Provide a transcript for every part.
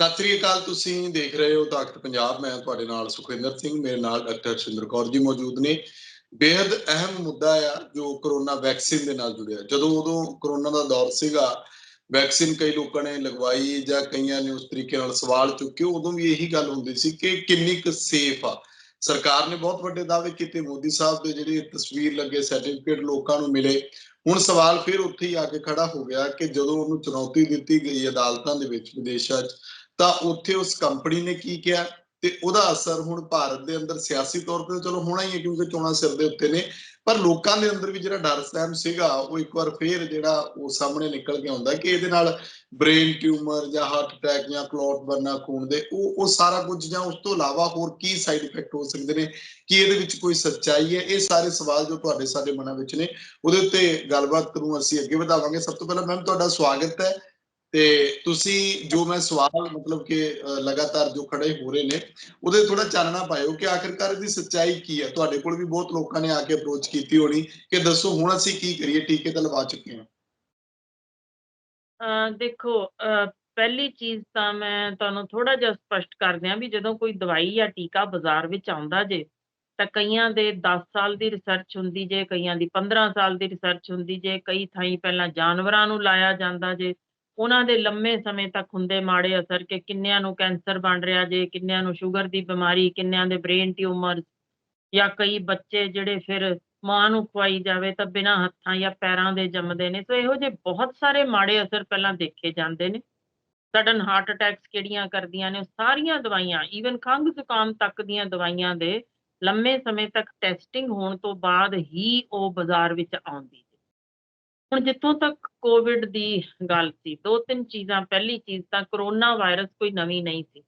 ਸਤਿ ਸ੍ਰੀ ਅਕਾਲ, ਤੁਸੀਂ ਦੇਖ ਰਹੇ ਹੋ ਤਾਕਤ ਪੰਜਾਬ। ਮੈਂ ਤੁਹਾਡੇ ਨਾਲ ਸੁਖਵਿੰਦਰ ਸਿੰਘ, ਮੇਰੇ ਨਾਲ ਡਾਕਟਰ ਸਿੰਦਰ ਕੌਰ ਜੀ ਮੌਜੂਦ ਨੇ। ਬੇहद ਅਹਿਮ ਮੁੱਦਾ ਆ ਜੋ ਕਰੋਨਾ ਵੈਕਸੀਨ ਦੇ ਨਾਲ ਜੁੜਿਆ। ਜਦੋਂ ਉਦੋਂ ਕਰੋਨਾ ਦਾ ਦੌਰ ਸੀਗਾ, ਵੈਕਸੀਨ ਕਈ ਲੋਕਾਂ ਨੇ ਲਗਵਾਈ ਜਾਂ ਕਈਆਂ ਨੇ ਉਸ ਤਰੀਕੇ ਨਾਲ ਸਵਾਲ ਚੁੱਕੇ। ਉਦੋਂ ਵੀ ਇਹੀ ਗੱਲ ਹੁੰਦੀ ਸੀ ਕਿ ਕਿੰਨੀ ਕੁ ਸੇਫ ਆ। ਸਰਕਾਰ ਨੇ ਬਹੁਤ ਵੱਡੇ ਦਾਅਵੇ ਕੀਤੇ। ਮੋਦੀ ਸਾਹਿਬ ਦੇ ਜਿਹੜੇ ਤਸਵੀਰ ਲੱਗੇ ਸਰਟੀਫਿਕੇਟ ਲੋਕਾਂ ਨੂੰ ਮਿਲੇ। ਹੁਣ ਸਵਾਲ ਫਿਰ ਉੱਥੇ ਹੀ ਆ ਕੇ ਖੜਾ ਹੋ ਗਿਆ ਕਿ ਜਦੋਂ ਉਹਨੂੰ ਚੁਣੌਤੀ ਦਿੱਤੀ ਗਈ ਅਦਾਲਤਾਂ ਦੇ ਵਿੱਚ, ਵਿਦੇਸ਼ਾਂ 'ਚ ਤਾਂ ਉੱਥੇ ਉਸ ਕੰਪਨੀ ਨੇ ਕੀ ਕਿਹਾ ਤੇ ਉਹਦਾ ਅਸਰ ਹੁਣ ਭਾਰਤ ਦੇ ਅੰਦਰ ਸਿਆਸੀ ਤੌਰ ਤੇ ਚਲੋ ਹੋਣਾ ਹੀ ਹੈ ਕਿਉਂਕਿ ਚੋਣਾਂ ਸਿਰ ਦੇ ਉੱਤੇ ਨੇ, ਪਰ ਲੋਕਾਂ ਦੇ ਅੰਦਰ ਵੀ ਜਿਹੜਾ ਡਰ ਸਹਿਮ ਸੀਗਾ, ਉਹ ਇੱਕ ਵਾਰ ਫੇਰ ਜਿਹੜਾ ਉਹ ਸਾਹਮਣੇ ਨਿਕਲ ਕੇ ਆਉਂਦਾ ਕਿ ਇਹਦੇ ਨਾਲ ਬ੍ਰੇਨ ਟਿਊਮਰ ਜਾਂ ਹਾਰਟ ਅਟੈਕ ਜਾਂ ਕਲੌਟ ਬਣਨਾ ਖੂਨ ਦੇ, ਉਹ ਉਹ ਸਾਰਾ ਕੁਝ ਜਾਂ ਉਸ ਤੋਂ ਇਲਾਵਾ ਹੋਰ ਕੀ ਸਾਈਡ ਇਫੈਕਟ ਹੋ ਸਕਦੇ ਨੇ, ਕੀ ਇਹਦੇ ਵਿੱਚ ਕੋਈ ਸੱਚਾਈ ਹੈ, ਇਹ ਸਾਰੇ ਸਵਾਲ ਜੋ ਤੁਹਾਡੇ ਸਾਡੇ ਮਨਾਂ ਵਿੱਚ ਨੇ, ਉਹਦੇ ਉੱਤੇ ਗੱਲਬਾਤ ਨੂੰ ਅਸੀਂ ਅੱਗੇ ਵਧਾਵਾਂਗੇ। ਸਭ ਤੋਂ ਪਹਿਲਾਂ ਮੈਮ ਤੁਹਾਡਾ ਸਵਾਗਤ ਹੈ। ਤੇ ਤੁਸੀਂ ਜੋ ਮੈਂ ਸਵਾਲ ਮਤਲਬ ਕਿ ਲਗਾਤਾਰ ਜੋ ਖੜੇ ਹੋ ਰਹੇ ਨੇ, ਉਹਦੇ ਥੋੜਾ ਚਾਨਣਾ ਪਾਇਓ ਕਿ ਆਖਿਰਕਾਰ ਇਹਦੀ ਸੱਚਾਈ ਕੀ ਹੈ? ਤੁਹਾਡੇ ਕੋਲ ਵੀ ਬਹੁਤ ਲੋਕਾਂ ਨੇ ਆ ਕੇ ਅਪਰੋਚ ਕੀਤੀ ਹੋਣੀ ਕਿ ਦੱਸੋ ਹੁਣ ਅਸੀਂ ਕੀ ਕਰੀਏ ਟੀਕੇ ਤਾਂ ਲਵਾ ਚੁੱਕੇ ਹਾਂ। ਦੇਖੋ ਪਹਿਲੀ ਚੀਜ਼ ਤਾਂ ਮੈਂ ਤੁਹਾਨੂੰ ਥੋੜਾ ਜਿਹਾ ਸਪਸ਼ਟ ਕਰ ਦਿਆਂ ਵੀ ਜਦੋਂ ਕੋਈ ਦਵਾਈ ਜਾਂ ਟੀਕਾ ਬਾਜ਼ਾਰ ਵਿੱਚ ਆਉਂਦਾ ਜੇ, ਤਾਂ ਕਈਆਂ ਦੇ 10 ਸਾਲ ਦੀ ਰਿਸਰਚ ਹੁੰਦੀ ਜੇ, ਕਈਆਂ ਦੀ 15 ਸਾਲ ਦੀ ਰਿਸਰਚ ਹੁੰਦੀ ਜੇ, ਕਈ ਥਾਈਂ ਪਹਿਲਾਂ ਜਾਨਵਰਾਂ ਨੂੰ ਲਾਇਆ ਜਾਂਦਾ ਜੇ ਉਹਨਾਂ ਦੇ ਲੰਮੇ ਸਮੇਂ ਤੱਕ ਹੁੰਦੇ ਮਾੜੇ ਅਸਰ ਕਿ ਕਿੰਨਿਆਂ ਨੂੰ ਕੈਂਸਰ ਬਣ ਰਿਹਾ ਜੇ, ਕਿੰਨਿਆਂ ਨੂੰ ਸ਼ੂਗਰ ਦੀ ਬਿਮਾਰੀ, ਕਿੰਨਿਆਂ ਦੇ ਬ੍ਰੇਨ ਟਿਊਮਰ ਜਾਂ ਕਈ ਬੱਚੇ ਜਿਹੜੇ ਫਿਰ ਮਾਂ ਨੂੰ ਖਵਾਈ ਜਾਵੇ ਤਾਂ ਬਿਨਾਂ ਹੱਥਾਂ ਜਾਂ ਪੈਰਾਂ ਦੇ ਜੰਮਦੇ ਨੇ। ਸੋ ਇਹੋ ਜਿਹੇ ਬਹੁਤ ਸਾਰੇ ਮਾੜੇ ਅਸਰ ਪਹਿਲਾਂ ਦੇਖੇ ਜਾਂਦੇ ਨੇ। ਸਡਨ ਹਾਰਟ ਅਟੈਕਸ ਕਿਹੜੀਆਂ ਕਰਦੀਆਂ ਨੇ? ਸਾਰੀਆਂ ਦਵਾਈਆਂ ਈਵਨ ਖੰਘ ਜ਼ੁਕਾਮ ਤੱਕ ਦੀਆਂ ਦਵਾਈਆਂ ਦੇ ਲੰਮੇ ਸਮੇਂ ਤੱਕ ਟੈਸਟਿੰਗ ਹੋਣ ਤੋਂ ਬਾਅਦ ਹੀ ਉਹ ਬਾਜ਼ਾਰ ਵਿੱਚ ਆਉਂਦੀ ਹੁਣ ਜਿੱਥੋਂ ਤੱਕ ਕੋਵਿਡ ਦੀ ਗੱਲ ਸੀ, ਦੋ ਤਿੰਨ ਚੀਜ਼ਾਂ, ਪਹਿਲੀ ਚੀਜ਼ ਤਾਂ ਕਰੋਨਾ ਵਾਇਰਸ ਕੋਈ ਨਵੀਂ ਨਹੀਂ ਸੀ।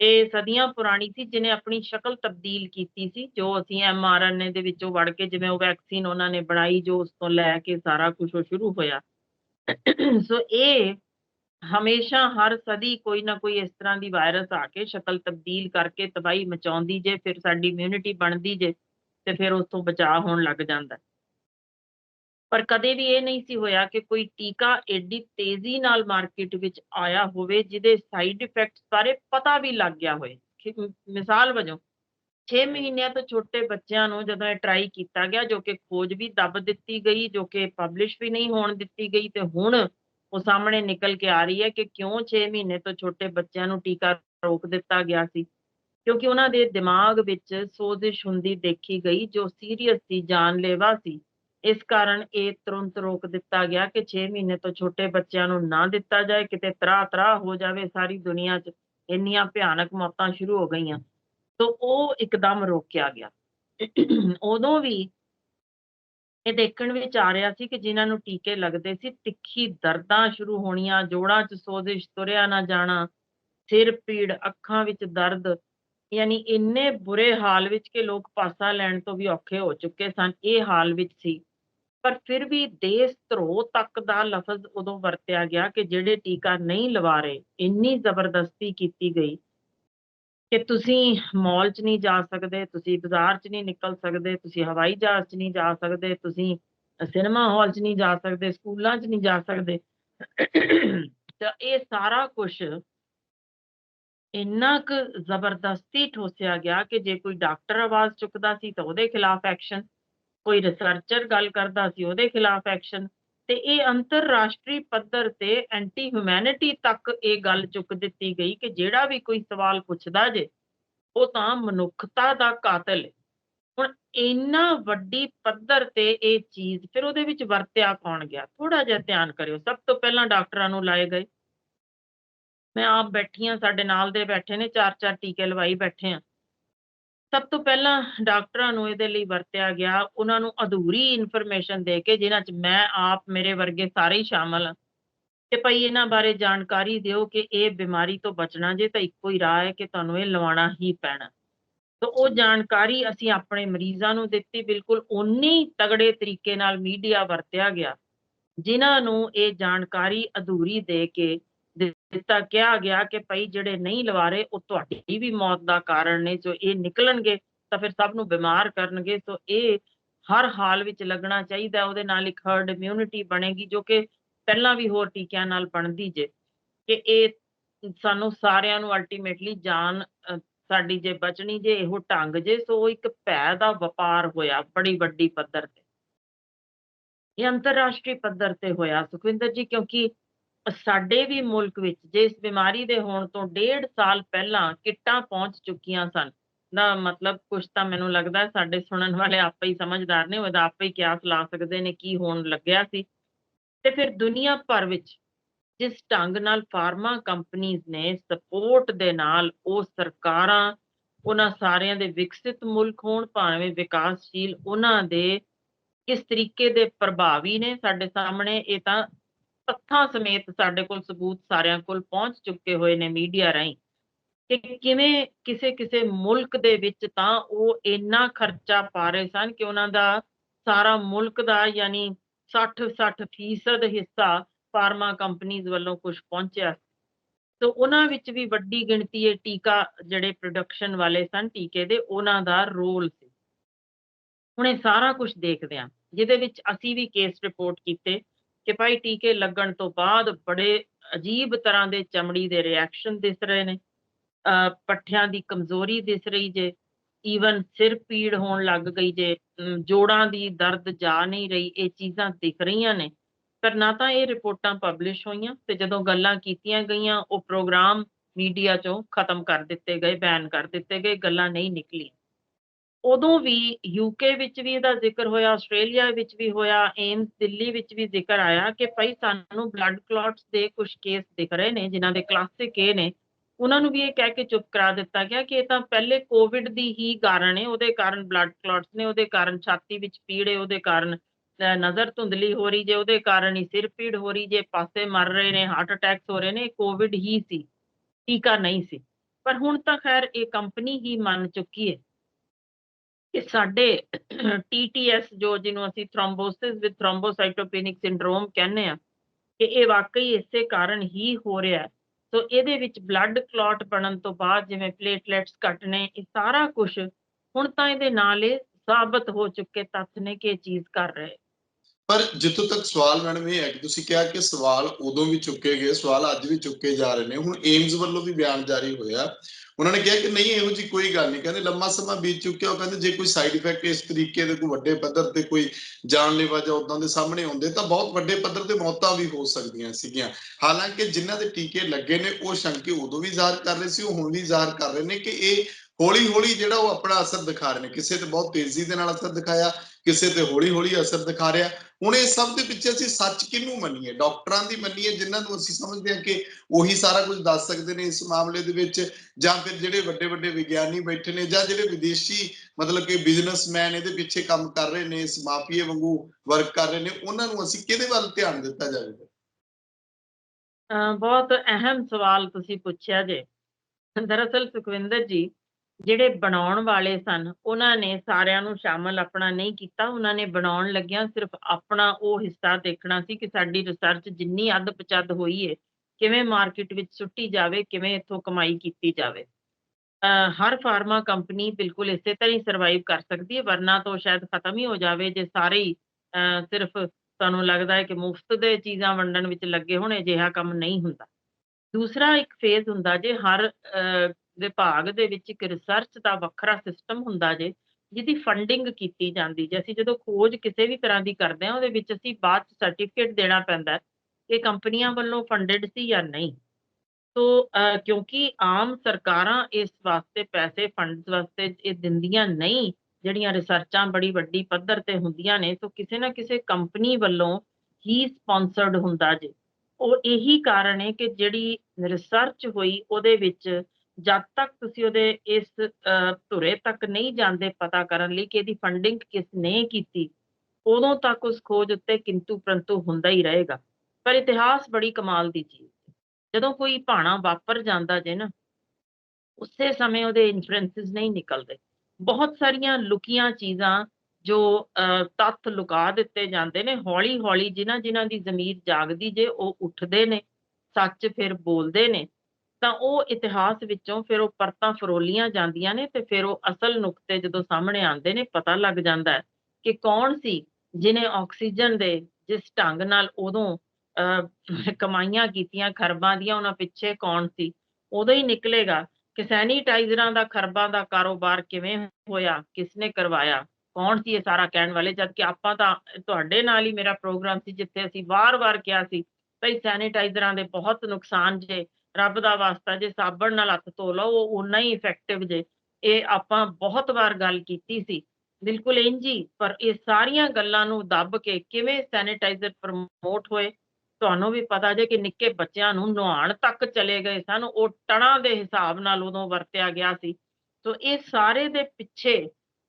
ਇਹ ਸਦੀਆਂ ਪੁਰਾਣੀ ਸੀ, ਜਿਹਨੇ ਆਪਣੀ ਸ਼ਕਲ ਤਬਦੀਲ ਕੀਤੀ ਸੀ, ਜੋ ਅਸੀਂ ਐਮਆਰਐਨਏ ਦੇ ਵਿੱਚੋਂ ਵੜ ਕੇ ਜਿਵੇਂ ਉਹ ਵੈਕਸੀਨ ਉਹਨਾਂ ਨੇ ਬਣਾਈ, ਜੋ ਉਸ ਤੋਂ ਲੈ ਕੇ ਸਾਰਾ ਕੁਝ ਉਹ ਸ਼ੁਰੂ ਹੋਇਆ। ਸੋ ਇਹ ਹਮੇਸ਼ਾ ਹਰ ਸਦੀ ਕੋਈ ਨਾ ਕੋਈ ਇਸ ਤਰ੍ਹਾਂ ਦੀ ਵਾਇਰਸ ਆ ਕੇ ਸ਼ਕਲ ਤਬਦੀਲ ਕਰਕੇ ਤਬਾਹੀ ਮਚਾਉਂਦੀ ਜੇ, ਫਿਰ ਸਾਡੀ ਇਮਿਊਨਿਟੀ ਬਣਦੀ ਜੇ, ਤੇ ਫਿਰ ਉਸ ਤੋਂ ਬਚਾਅ ਹੋਣ ਲੱਗ ਜਾਂਦਾ। ਪਰ ਕਦੇ ਵੀ ਇਹ ਨਹੀਂ ਸੀ ਹੋਇਆ ਕਿ ਕੋਈ ਟੀਕਾ ਐਡੀ ਤੇਜ਼ੀ ਨਾਲ ਮਾਰਕੀਟ ਵਿੱਚ ਆਇਆ ਹੋਵੇ, ਜਿਹਦੇ ਸਾਈਡ ਇਫੈਕਟ ਬਾਰੇ ਪਤਾ ਵੀ ਲੱਗ ਗਿਆ ਹੋਵੇ ਮਿਸਾਲ ਵਜੋਂ 6 ਮਹੀਨਿਆਂ ਤੋਂ ਛੋਟੇ ਬੱਚਿਆਂ ਨੂੰ ਜਦੋਂ ਇਹ ਟਰਾਈ ਕੀਤਾ ਗਿਆ, ਜੋ ਕਿ ਖੋਜ ਵੀ ਦੱਬ ਦਿੱਤੀ ਗਈ, ਜੋ ਕਿ ਪਬਲਿਸ਼ ਵੀ ਨਹੀਂ ਹੋਣ ਦਿੱਤੀ ਗਈ, ਤੇ ਹੁਣ ਉਹ ਸਾਹਮਣੇ ਨਿਕਲ ਕੇ ਆ ਰਹੀ ਹੈ ਕਿ ਕਿਉਂ 6 ਮਹੀਨੇ ਤੋਂ ਛੋਟੇ ਬੱਚਿਆਂ ਨੂੰ ਟੀਕਾ ਰੋਕ ਦਿੱਤਾ ਗਿਆ ਸੀ। ਕਿਉਂਕਿ ਉਹਨਾਂ ਦੇ ਦਿਮਾਗ ਵਿੱਚ ਸੋਜ਼ਿਸ਼ ਹੁੰਦੀ ਦੇਖੀ ਗਈ, ਜੋ ਸੀਰੀਅਸ ਸੀ, ਜਾਨਲੇਵਾ ਸੀ। ਇਸ ਕਾਰਨ ਇਹ ਤੁਰੰਤ ਰੋਕ ਦਿੱਤਾ ਗਿਆ ਕਿ 6 ਮਹੀਨੇ ਤੋਂ ਛੋਟੇ ਬੱਚਿਆਂ ਨੂੰ ਨਾ ਦਿੱਤਾ ਜਾਏ, ਕਿਤੇ ਤਰਾ ਤਰਾ ਹੋ ਜਾਵੇ, ਸਾਰੀ ਦੁਨੀਆ 'ਚ ਇੰਨੀਆਂ ਭਿਆਨਕ ਮੌਤਾਂ ਸ਼ੁਰੂ ਹੋ ਗਈਆਂ। ਤੋਂ ਉਹ ਇੱਕਦਮ ਰੋਕਿਆ ਗਿਆ। ਉਦੋਂ ਵੀ ਇਹ ਦੇਖਣ ਵਿੱਚ ਆ ਰਿਹਾ ਸੀ ਕਿ ਜਿਨ੍ਹਾਂ ਨੂੰ ਟੀਕੇ ਲੱਗਦੇ ਸੀ, ਤਿੱਖੀ ਦਰਦਾਂ ਸ਼ੁਰੂ ਹੋਣੀਆਂ, ਜੋੜਾਂ 'ਚ ਸੋਜ਼ਿਸ਼ ਤੁਰਿਆ ਨਾ ਜਾਣਾ, ਸਿਰ ਪੀੜ, ਅੱਖਾਂ ਵਿੱਚ ਦਰਦ, ਯਾਨੀ ਇੰਨੇ ਬੁਰੇ ਹਾਲ ਵਿੱਚ ਕਿ ਲੋਕ ਪਾਸਾ ਲੈਣ ਤੋਂ ਵੀ ਔਖੇ ਹੋ ਚੁੱਕੇ ਸਨ। ਇਹ ਹਾਲ ਵਿੱਚ ਸੀ। ਪਰ ਫਿਰ ਵੀ ਦੇਸ਼ ਧਰੋ ਤੱਕ ਦਾ ਲਫ਼ਜ਼ ਉਦੋਂ ਵਰਤਿਆ ਗਿਆ ਕਿ ਜਿਹੜੇ ਟੀਕਾ ਨਹੀਂ ਲਵਾ ਰਹੇ, ਇੰਨੀ ਜ਼ਬਰਦਸਤੀ ਕੀਤੀ ਗਈ ਕਿ ਤੁਸੀਂ ਮਾਲ 'ਚ ਨਹੀਂ ਜਾ ਸਕਦੇ, ਤੁਸੀਂ ਬਾਜ਼ਾਰ 'ਚ ਨਹੀਂ ਨਿਕਲ ਸਕਦੇ, ਤੁਸੀਂ ਹਵਾਈ ਜਹਾਜ਼ 'ਚ ਨਹੀਂ ਜਾ ਸਕਦੇ, ਤੁਸੀਂ ਸਿਨੇਮਾ ਹਾਲ 'ਚ ਨਹੀਂ ਜਾ ਸਕਦੇ, ਸਕੂਲਾਂ 'ਚ ਨਹੀਂ ਜਾ ਸਕਦੇ। ਤਾਂ ਇਹ ਸਾਰਾ ਕੁਝ ਇੰਨਾ ਕੁ ਜ਼ਬਰਦਸਤੀ ਠੋਸਿਆ ਗਿਆ ਕਿ ਜੇ ਕੋਈ ਡਾਕਟਰ ਆਵਾਜ਼ ਚੁੱਕਦਾ ਸੀ ਤਾਂ ਉਹਦੇ ਖਿਲਾਫ ਐਕਸ਼ਨ ਕੋਈ ਰਿਸਰਚਰ ਗੱਲ ਕਰਦਾ ਸੀ ਉਹਦੇ ਖਿਲਾਫ ਐਕਸ਼ਨ ਤੇ ਇਹ ਅੰਤਰਰਾਸ਼ਟਰੀ ਪੱਧਰ ਤੇ ਐਂਟੀ ਹਿਊਮੈਨਿਟੀ ਤੱਕ ਇਹ ਗੱਲ ਚੁੱਕ ਦਿੱਤੀ ਗਈ ਕਿ ਜਿਹੜਾ ਵੀ ਕੋਈ ਸਵਾਲ ਪੁੱਛਦਾ ਜੇ, ਉਹ ਤਾਂ ਮਨੁੱਖਤਾ ਦਾ ਕਾਤਲ ਹੈ ਹੁਣ ਇੰਨਾ ਵੱਡੀ ਪੱਧਰ ਤੇ ਇਹ ਚੀਜ਼ ਫਿਰ ਉਹਦੇ ਵਿੱਚ ਵਰਤਿਆ ਕੌਣ ਗਿਆ? ਥੋੜਾ ਜਿਹਾ ਧਿਆਨ ਕਰਿਓ। ਸਭ ਤੋਂ ਪਹਿਲਾਂ ਡਾਕਟਰਾਂ ਨੂੰ ਲਾਏ ਗਏ। ਮੈਂ ਆਪ ਬੈਠੀ ਹਾਂ, ਸਾਡੇ ਨਾਲ ਦੇ ਬੈਠੇ ਨੇ ਚਾਰ ਚਾਰ ਟੀਕੇ ਲਵਾਈ ਬੈਠੇ ਆ ਸਭ ਤੋਂ ਪਹਿਲਾਂ ਡਾਕਟਰਾਂ ਨੂੰ ਇਹਦੇ ਲਈ ਵਰਤਿਆ ਗਿਆ, ਉਹਨਾਂ ਨੂੰ ਅਧੂਰੀ ਇਨਫੋਰਮੇਸ਼ਨ ਦੇ ਕੇ, ਜਿਨ੍ਹਾਂ 'ਚ ਮੈਂ, ਆਪ, ਮੇਰੇ ਵਰਗੇ ਸਾਰੇ ਹੀ ਸ਼ਾਮਲ ਹਾਂ। ਕਿ ਭਈ, ਇਹਨਾਂ ਬਾਰੇ ਜਾਣਕਾਰੀ ਦਿਓ ਕਿ ਇਹ ਬਿਮਾਰੀ ਤੋਂ ਬਚਣਾ ਜੇ, ਤਾਂ ਇੱਕੋ ਹੀ ਰਾਹ ਹੈ ਕਿ ਤੁਹਾਨੂੰ ਇਹ ਲਵਾਉਣਾ ਹੀ ਪੈਣਾ। ਤਾਂ ਉਹ ਜਾਣਕਾਰੀ ਅਸੀਂ ਆਪਣੇ ਮਰੀਜ਼ਾਂ ਨੂੰ ਦਿੱਤੀ, ਬਿਲਕੁਲ ਓਨੀ ਤਗੜੇ ਤਰੀਕੇ ਨਾਲ ਮੀਡੀਆ ਵਰਤਿਆ ਗਿਆ, ਜਿਨ੍ਹਾਂ ਨੂੰ ਇਹ ਜਾਣਕਾਰੀ ਅਧੂਰੀ ਦੇ ਕੇ ਦਿੱਤਾ ਕਿਹਾ ਗਿਆ ਕਿ ਭਈ ਜਿਹੜੇ ਨਹੀਂ ਲਵਾ ਰਹੇ, ਉਹ ਤੁਹਾਡੀ ਵੀ ਮੌਤ ਦਾ ਕਾਰਨ ਨੇ, ਜੋ ਇਹ ਨਿਕਲਣਗੇ ਤਾਂ ਫਿਰ ਸਭ ਨੂੰ ਬਿਮਾਰ ਕਰਨਗੇ। ਸੋ ਇਹ ਹਰ ਹਾਲ ਵਿੱਚ ਲੱਗਣਾ ਚਾਹੀਦਾ, ਉਹਦੇ ਨਾਲ ਇੱਕ ਹਰਡ ਇਮਿਊਨਿਟੀ ਬਣੇਗੀ, ਜੋ ਕਿ ਪਹਿਲਾਂ ਵੀ ਹੋਰ ਟੀਕਿਆਂ ਨਾਲ ਬਣਦੀ ਜੇ। ਕਿ ਇਹ ਸਾਨੂੰ ਸਾਰਿਆਂ ਨੂੰ ਅਲਟੀਮੇਟਲੀ ਜਾਨ ਸਾਡੀ ਜੇ ਬਚਣੀ ਜੇ, ਇਹੋ ਢੰਗ ਜੇ, ਸੋ ਇੱਕ ਭੈ ਦਾ ਵਪਾਰ ਹੋਇਆ, ਬੜੀ ਵੱਡੀ ਪੱਧਰ ਤੇ। ਇਹ ਅੰਤਰਰਾਸ਼ਟਰੀ ਪੱਧਰ ਤੇ ਹੋਇਆ, ਸੁਖਵਿੰਦਰ ਜੀ, ਕਿਉਂਕਿ ਸਾਡੇ ਵੀ ਮੁਲਕ ਵਿੱਚ ਜੇ ਇਸ ਬਿਮਾਰੀ ਦੇ ਹੋਣ ਤੋਂ ਡੇਢ ਸਾਲ ਪਹਿਲਾਂ ਕਿੱਟਾਂ ਪਹੁੰਚ ਚੁੱਕੀਆਂ ਸਨ। ਦਾ ਮਤਲਬ ਕੁਝ ਤਾਂ ਮੈਨੂੰ ਲੱਗਦਾ ਸਾਡੇ ਸੁਣਨ ਵਾਲੇ ਆਪੇ ਹੀ ਸਮਝਦਾਰ ਨੇ, ਉਹਦਾ ਆਪੇ ਹੀ ਕਿਆਸ ਲਾ ਸਕਦੇ ਨੇ ਕੀ ਹੋਣ ਲੱਗਿਆ ਸੀ। ਤੇ ਫਿਰ ਦੁਨੀਆ ਭਰ ਵਿੱਚ ਜਿਸ ਢੰਗ ਨਾਲ ਫਾਰਮਾ ਕੰਪਨੀਆਂ ਨੇ ਸਪੋਰਟ ਦੇ ਨਾਲ ਉਹ ਸਰਕਾਰਾਂ, ਉਹਨਾਂ ਸਾਰਿਆਂ ਦੇ ਵਿਕਸਿਤ ਮੁਲਕ ਹੋਣ, ਭਾਵੇਂ ਵਿਕਾਸਸ਼ੀਲ, ਉਹਨਾਂ ਦੇ ਕਿਸ ਤਰੀਕੇ ਦੇ ਪ੍ਰਭਾਵੀ ਨੇ ਸਾਡੇ ਸਾਹਮਣੇ, ਇਹ ਤਾਂ ਤੱਥਾਂ ਸਮੇਤ ਸਾਡੇ ਕੋਲ ਸਬੂਤ ਸਾਰਿਆਂ ਕੋਲ ਪਹੁੰਚ ਚੁੱਕੇ ਹੋਏ ਨੇ ਮੀਡੀਆ ਰਾਹੀਂ। ਕਿ ਕਿਵੇਂ ਕਿਸੇ ਕਿਸੇ ਮੁਲਕ ਦੇ ਵਿੱਚ ਤਾਂ ਉਹ ਇੰਨਾ ਖਰਚਾ ਪਾ ਰਹੇ ਸਨ ਕਿ ਉਹਨਾਂ ਦਾ ਸਾਰਾ ਮੁਲਕ ਦਾ ਯਾਨੀ 60-60 ਫੀਸਦ ਹਿੱਸਾ ਫਾਰਮਾ ਕੰਪਨੀਆਂ ਵੱਲੋਂ ਕੁਝ ਪਹੁੰਚਿਆ। ਤੋ ਉਹਨਾਂ ਵਿੱਚ ਵੀ ਵੱਡੀ ਗਿਣਤੀ ਇਹ ਟੀਕਾ ਜਿਹੜੇ ਪ੍ਰੋਡਕਸ਼ਨ ਵਾਲੇ ਸਨ ਟੀਕੇ ਦੇ, ਉਹਨਾਂ ਦਾ ਰੋਲ ਸੀ। ਹੁਣ ਇਹ ਸਾਰਾ ਕੁਝ ਦੇਖਦੇ ਹਾਂ। ਜਿਹਦੇ ਵਿੱਚ ਅਸੀਂ ਵੀ ਕੇਸ ਰਿਪੋਰਟ ਕੀਤੇ। ਕਿ ਭਾਈ ਟੀਕੇ ਲੱਗਣ ਤੋਂ ਬਾਅਦ ਬੜੇ ਅਜੀਬ ਤਰ੍ਹਾਂ ਦੇ ਚਮੜੀ ਦੇ ਰਿਐਕਸ਼ਨ ਦਿਸ ਰਹੇ ਨੇ। ਅ, ਪੱਠਿਆਂ ਦੀ ਕਮਜ਼ੋਰੀ ਦਿਸ ਰਹੀ ਜੇ ਈਵਨ ਸਿਰ ਪੀੜ ਹੋਣ ਲੱਗ ਗਈ ਜੇ ਜੋੜਾਂ ਦੀ ਦਰਦ ਜਾ ਨਹੀਂ ਰਹੀ ਇਹ ਚੀਜ਼ਾਂ ਦਿਖ ਰਹੀਆਂ ਨੇ। ਪਰ ਨਾ ਤਾਂ ਇਹ ਰਿਪੋਰਟਾਂ ਪਬਲਿਸ਼ ਹੋਈਆਂ ਤੇ ਜਦੋਂ ਗੱਲਾਂ ਕੀਤੀਆਂ ਗਈਆਂ ਉਹ ਪ੍ਰੋਗਰਾਮ ਮੀਡੀਆ ਚੋਂ ਖਤਮ ਕਰ ਦਿੱਤੇ ਗਏ ਬੈਨ ਕਰ ਦਿੱਤੇ ਗਏ ਗੱਲਾਂ ਨਹੀਂ ਨਿਕਲੀਆਂ। ਉਦੋਂ ਵੀ ਯੂਕੇ ਵਿੱਚ ਵੀ ਇਹਦਾ ਜ਼ਿਕਰ ਹੋਇਆ, ਆਸਟ੍ਰੇਲੀਆ ਵਿੱਚ ਵੀ ਹੋਇਆ, ਏਮਸ ਦਿੱਲੀ ਵਿੱਚ ਵੀ ਜ਼ਿਕਰ ਆਇਆ ਕਿ ਭਾਈ ਸਾਨੂੰ ਬਲੱਡ ਕਲੌਟਸ ਦੇ ਕੁਝ ਕੇਸ ਦਿਖ ਰਹੇ ਨੇ, ਜਿਨ੍ਹਾਂ ਦੇ ਕਲਾਸਿਕ ਇਹ ਨੇ। ਉਹਨਾਂ ਨੂੰ ਵੀ ਇਹ ਕਹਿ ਕੇ ਚੁੱਪ ਕਰਾ ਦਿੱਤਾ ਗਿਆ ਕਿ ਇਹ ਤਾਂ ਪਹਿਲੇ ਕੋਵਿਡ ਦੀ ਹੀ ਕਾਰਨ ਹੈ ਉਹਦੇ ਕਾਰਨ ਬਲੱਡ ਕਲੌਟਸ ਨੇ, ਉਹਦੇ ਕਾਰਨ ਛਾਤੀ ਵਿੱਚ ਪੀੜ ਹੈ, ਉਹਦੇ ਕਾਰਨ ਨਜ਼ਰ ਧੁੰਦਲੀ ਹੋ ਰਹੀ ਜੇ, ਉਹਦੇ ਕਾਰਨ ਹੀ ਸਿਰ ਪੀੜ ਹੋ ਰਹੀ ਜੇ, ਪਾਸੇ ਮਰ ਰਹੇ ਨੇ ਹਾਰਟ ਅਟੈਕਸ ਹੋ ਰਹੇ ਨੇ ਕੋਵਿਡ ਹੀ ਸੀ, ਟੀਕਾ ਨਹੀਂ ਸੀ। ਪਰ ਹੁਣ ਤਾਂ ਖੈਰ ਇਹ ਕੰਪਨੀ ਹੀ ਮੰਨ ਚੁੱਕੀ ਹੈ। ਕਿ ਸਾਡੇ TTS ਜੋ ਜਿਹਨੂੰ ਅਸੀਂ ਥ੍ਰੋਮਬੋਸਿਸ ਵਿਦ ਥ੍ਰੋਮਬੋਸਾਈਟੋਪੈਨਿਕ ਸਿੰਡਰੋਮ ਕਹਿੰਦੇ ਆ ਕਿ ਇਹ ਵਾਕਈ ਇਸੇ ਕਾਰਨ ਹੀ ਹੋ ਰਿਹਾ ਸੋ ਇਹਦੇ ਵਿੱਚ ਬਲੱਡ ਕਲੌਟ ਬਣਨ ਤੋਂ ਬਾਅਦ ਜਿਵੇਂ ਪਲੇਟਲੈਟਸ ਘਟਣੇ ਇਹ ਸਾਰਾ ਕੁਝ ਹੁਣ ਤਾਂ ਇਹਦੇ ਨਾਲ ਇਹ ਸਾਬਤ ਹੋ ਚੁੱਕੇ ਤੱਥ ਨੇ ਕਿ ਇਹ ਚੀਜ਼ ਕਰ ਰਹੇ। ਪਰ ਜਿੱਥੋਂ ਤੱਕ ਸਵਾਲ ਮੈਡਮ ਇਹ ਹੈ ਕਿ ਤੁਸੀਂ ਕਿਹਾ ਕਿ ਸਵਾਲ ਉਦੋਂ ਵੀ ਚੁੱਕੇ ਗਏ, ਸਵਾਲ ਅੱਜ ਵੀ ਚੁੱਕੇ ਜਾ ਰਹੇ ਨੇ। ਹੁਣ ਏਮਜ਼ ਵੱਲੋਂ ਵੀ ਬਿਆਨ ਜਾਰੀ ਹੋਇਆ। ਉਹਨਾਂ ਨੇ ਕਿਹਾ ਕਿ ਨਹੀਂ, ਇਹੋ ਜੀ ਕੋਈ ਗੱਲ ਨਹੀਂ। ਕਹਿੰਦੇ ਲੰਮਾ ਸਮਾਂ ਬੀਤ ਚੁੱਕਿਆ। ਉਹ ਕਹਿੰਦੇ ਜੇ ਕੋਈ ਸਾਈਡ ਇਫੈਕਟ ਇਸ ਤਰੀਕੇ ਦੇ ਕੋਈ ਵੱਡੇ ਪੱਧਰ ਤੇ ਕੋਈ ਜਾਨਲੇਵਾ ਜਾਂ ਉਦਾਂ ਦੇ ਸਾਹਮਣੇ ਆਉਂਦੇ, ਤਾਂ ਬਹੁਤ ਵੱਡੇ ਪੱਧਰ ਤੇ ਮੌਤਾਂ ਵੀ ਹੋ ਸਕਦੀਆਂ ਸੀਗੀਆਂ। ਹਾਲਾਂਕਿ ਜਿਨ੍ਹਾਂ ਦੇ ਟੀਕੇ ਲੱਗੇ ਨੇ, ਉਹ ਸ਼ੰਕੇ ਉਦੋਂ ਵੀ ਜ਼ਾਹਰ ਕਰ ਰਹੇ ਸੀ, ਉਹ ਹੁਣ ਵੀ ਜ਼ਾਹਰ ਕਰ ਰਹੇ ਨੇ ਕਿ ਇਹ ਹੌਲੀ ਹੌਲੀ ਜਿਹੜਾ ਉਹ ਆਪਣਾ ਅਸਰ ਦਿਖਾ ਰਹੇ ਨੇ। ਕਿਸੇ ਤੇ ਬਹੁਤ ਤੇਜ਼ੀ ਦੇ ਨਾਲ ਅਸਰ ਦਿਖਾਇਆ, ਕਿਸੇ ਤੇ ਹੌਲੀ ਹੌਲੀ ਅਸਰ ਦਿਖਾ ਰਿਹਾ। ਹੁਣ ਇਹ ਸਭ ਦੇ ਪਿੱਛੇ ਅਸੀਂ ਸੱਚ ਕਿਹਨੂੰ ਮੰਨੀਏ? ਡਾਕਟਰਾਂ ਦੀ ਮੰਨੀਏ, ਜਿਨ੍ਹਾਂ ਨੂੰ ਅਸੀਂ ਸਮਝਦੇ ਹਾਂ ਕਿ ਉਹੀ ਸਾਰਾ ਕੁਝ ਦੱਸ ਸਕਦੇ ਨੇ ਇਸ ਮਾਮਲੇ ਦੇ ਵਿੱਚ, ਜਾਂ ਫਿਰ ਜਿਹੜੇ ਵੱਡੇ ਵੱਡੇ ਵਿਗਿਆਨੀ ਬੈਠੇ ਨੇ, ਜਾਂ ਜਿਹੜੇ ਵਿਦੇਸ਼ੀ ਮਤਲਬ ਕਿ ਬਿਜ਼ਨਸਮੈਨ ਇਹਦੇ ਪਿੱਛੇ ਕੰਮ ਕਰ ਰਹੇ ਨੇ, ਇਸ ਮਾਫੀਏ ਵਾਂਗੂ ਵਰਕ ਕਰ ਰਹੇ ਨੇ, ਉਹਨਾਂ ਨੂੰ ਅਸੀਂ ਕਿਹਦੇ ਵੱਲ ਧਿਆਨ ਦਿੱਤਾ ਜਾਵੇਗਾ ਬਹੁਤ ਅਹਿਮ ਸਵਾਲ ਤੁਸੀਂ ਪੁੱਛਿਆ ਜੇ। ਦਰਅਸਲ ਸੁਖਵਿੰਦਰ ਜੀ ਜਿਹੜੇ ਬਣਾਉਣ ਵਾਲੇ ਸਨ ਉਹਨਾਂ ਨੇ ਸਾਰਿਆਂ ਨੂੰ ਸ਼ਾਮਲ ਆਪਣਾ ਨਹੀਂ ਕੀਤਾ। ਉਹਨਾਂ ਨੇ ਬਣਾਉਣ ਲੱਗਿਆਂ ਸਿਰਫ ਆਪਣਾ ਉਹ ਹਿੱਸਾ ਦੇਖਣਾ ਸੀ ਕਿ ਸਾਡੀ ਰਿਸਰਚ ਜਿੰਨੀ ਅੱਧ ਪਚੱਧ ਹੋਈ ਹੈ ਕਿਵੇਂ ਮਾਰਕੀਟ ਵਿੱਚ ਸੁੱਟੀ ਜਾਵੇ ਕਿਵੇਂ ਇੱਥੋਂ ਕਮਾਈ ਕੀਤੀ ਜਾਵੇ। ਹਰ ਫਾਰਮਾ ਕੰਪਨੀ ਬਿਲਕੁਲ ਇਸੇ ਤਰ੍ਹਾਂ ਹੀ ਸਰਵਾਈਵ ਕਰ ਸਕਦੀ ਹੈ ਵਰਨਾ ਤੋਂ ਸ਼ਾਇਦ ਖਤਮ ਹੀ ਹੋ ਜਾਵੇ ਜੇ ਸਾਰੇ ਹੀ ਸਿਰਫ ਤੁਹਾਨੂੰ ਲੱਗਦਾ ਹੈ ਕਿ ਮੁਫਤ ਦੇ ਚੀਜ਼ਾਂ ਵੰਡਣ ਵਿੱਚ ਲੱਗੇ ਹੋਣ ਅਜਿਹਾ ਕੰਮ ਨਹੀਂ ਹੁੰਦਾ। ਦੂਸਰਾ ਇੱਕ ਫੇਜ਼ ਹੁੰਦਾ ਜੇ ਹਰ ਅ, ਵਿਭਾਗ ਦੇ ਵਿੱਚ ਇੱਕ ਰਿਸਰਚ ਦਾ ਵੱਖਰਾ ਸਿਸਟਮ ਹੁੰਦਾ ਜੇ, ਜਿਹਦੀ ਫੰਡਿੰਗ ਕੀਤੀ ਜਾਂਦੀ ਜੇ। ਅਸੀਂ ਜਦੋਂ ਖੋਜ ਕਿਸੇ ਵੀ ਤਰ੍ਹਾਂ ਦੀ ਕਰਦੇ ਹਾਂ, ਉਹਦੇ ਵਿੱਚ ਅਸੀਂ ਬਾਅਦ ਚ ਸਰਟੀਫਿਕੇਟ ਦੇਣਾ ਪੈਂਦਾ ਕਿ ਕੰਪਨੀਆਂ ਵੱਲੋਂ ਫੰਡਡ ਸੀ ਜਾਂ ਨਹੀਂ। ਤੋ ਕਿਉਂਕਿ ਆਮ ਸਰਕਾਰਾਂ ਇਸ ਵਾਸਤੇ ਪੈਸੇ ਫੰਡਸ ਵਾਸਤੇ ਇਹ ਦਿੰਦੀਆਂ ਨਹੀਂ, ਜਿਹੜੀਆਂ ਰਿਸਰਚਾਂ ਬੜੀ ਵੱਡੀ ਪੱਧਰ ਤੇ ਹੁੰਦੀਆਂ ਨੇ ਸੋ ਕਿਸੇ ਨਾ ਕਿਸੇ ਕੰਪਨੀ ਵੱਲੋਂ ਹੀ ਸਪਾਂਸਰਡ ਹੁੰਦਾ ਜੇ। ਉਹ ਇਹੀ ਕਾਰਨ ਹੈ ਕਿ ਜਿਹੜੀ ਰਿਸਰਚ ਹੋਈ, ਉਹਦੇ ਵਿੱਚ ਜਦ ਤੱਕ ਤੁਸੀਂ ਉਹਦੇ ਇਸ ਧੁਰੇ ਤੱਕ ਨਹੀਂ ਜਾਂਦੇ ਪਤਾ ਕਰਨ ਲਈ ਕਿ ਇਹਦੀ ਫੰਡਿੰਗ ਕਿਸ ਨੇ ਕੀਤੀ ਉਦੋਂ ਤੱਕ ਉਸ ਖੋਜ ਉੱਤੇ ਕਿੰਤੂ ਪ੍ਰੰਤੂ ਹੁੰਦਾ ਹੀ ਰਹੇਗਾ। ਪਰ ਇਤਿਹਾਸ ਬੜੀ ਕਮਾਲ ਦੀ ਚੀਜ਼ ਜਦੋਂ ਕੋਈ ਭਾਣਾ ਵਾਪਰ ਜਾਂਦਾ ਜੇ ਨਾ ਉਸੇ ਸਮੇਂ ਉਹਦੇ ਇਨਫਰੈਂਸਸ ਨਹੀਂ ਨਿਕਲਦੇ। ਬਹੁਤ ਸਾਰੀਆਂ ਲੁਕੀਆਂ ਚੀਜ਼ਾਂ ਜੋ ਅ, ਤੱਥ ਲੁਕਾ ਦਿੱਤੇ ਜਾਂਦੇ ਨੇ ਹੌਲੀ ਹੌਲੀ ਜਿਨ੍ਹਾਂ ਜਿਨ੍ਹਾਂ ਦੀ ਜ਼ਮੀਰ ਜਾਗਦੀ ਜੇ ਉਹ ਉੱਠਦੇ ਨੇ ਸੱਚ ਫਿਰ ਬੋਲਦੇ ਨੇ। ਤਾਂ ਉਹ ਇਤਿਹਾਸ ਵਿੱਚੋਂ ਫਿਰ ਉਹ ਪਰਤਾਂ ਫਰੋਲੀਆਂ ਜਾਂਦੀਆਂ ਨੇ ਤੇ ਫਿਰ ਉਹ ਅਸਲ ਨੁਕਤੇ ਜਦੋਂ ਸਾਹਮਣੇ ਆਉਂਦੇ ਨੇ, ਪਤਾ ਲੱਗ ਜਾਂਦਾ ਹੈ ਕਿ ਕੌਣ ਸੀ ਜਿਨੇ ਆਕਸੀਜਨ ਦੇ ਜਿਸ ਢੰਗ ਨਾਲ ਉਦੋਂ ਕਮਾਈਆਂ ਕੀਤੀਆਂ ਖਰਬਾਂ ਦੀਆਂ, ਉਹਨਾਂ ਪਿੱਛੇ ਕੌਣ ਸੀ? ਉਦੋਂ ਹੀ ਨਿਕਲੇਗਾ ਕਿ ਸੈਨੀਟਾਈਜ਼ਰਾਂ ਦਾ ਖਰਬਾਂ ਦਾ ਕਾਰੋਬਾਰ ਕਿਵੇਂ ਹੋਇਆ, ਕਿਸਨੇ ਕਰਵਾਇਆ, ਕੌਣ ਸੀ ਇਹ ਸਾਰਾ ਕਹਿਣ ਵਾਲੇ? ਜਦ ਕਿ ਆਪਾਂ ਤਾਂ ਤੁਹਾਡੇ ਨਾਲ ਹੀ ਮੇਰਾ ਪ੍ਰੋਗਰਾਮ ਸੀ, ਜਿੱਥੇ ਅਸੀਂ ਵਾਰ-ਵਾਰ ਕਿਹਾ ਸੀ, ਭਈ ਸੈਨੀਟਾਈਜ਼ਰਾਂ ਦੇ ਬਹੁਤ ਨੁਕਸਾਨ ਜੇ ਰੱਬ ਦਾ ਵਾਸਤਾ ਜੇ ਸਾਬਣ ਨਾਲ ਹੱਥ ਧੋ ਲਓ, ਉਹ ਉਨਾ ਹੀ ਇਫੈਕਟਿਵ ਜੇ। ਇਹ ਆਪਾਂ ਬਹੁਤ ਵਾਰ ਗੱਲ ਕੀਤੀ ਸੀ। ਬਿਲਕੁਲ ਇੰਝ ਹੀ ਪਰ ਇਹ ਸਾਰੀਆਂ ਗੱਲਾਂ ਨੂੰ ਦੱਬ ਕੇ ਕਿਵੇਂ ਸੈਨੀਟਾਈਜ਼ਰ ਪ੍ਰਮੋਟ ਹੋਏ, ਤੁਹਾਨੂੰ ਵੀ ਪਤਾ ਜੇ ਕਿ ਨਿੱਕੇ ਬੱਚਿਆਂ ਨੂੰ ਨੁਹਾਉਣ ਤੱਕ ਚਲੇ ਗਏ ਸਨ, ਉਹ ਟਣਾ ਦੇ ਹਿਸਾਬ ਨਾਲ ਉਦੋਂ ਵਰਤਿਆ ਗਿਆ ਸੀ। ਸੋ ਇਹ ਸਾਰੇ ਦੇ ਪਿੱਛੇ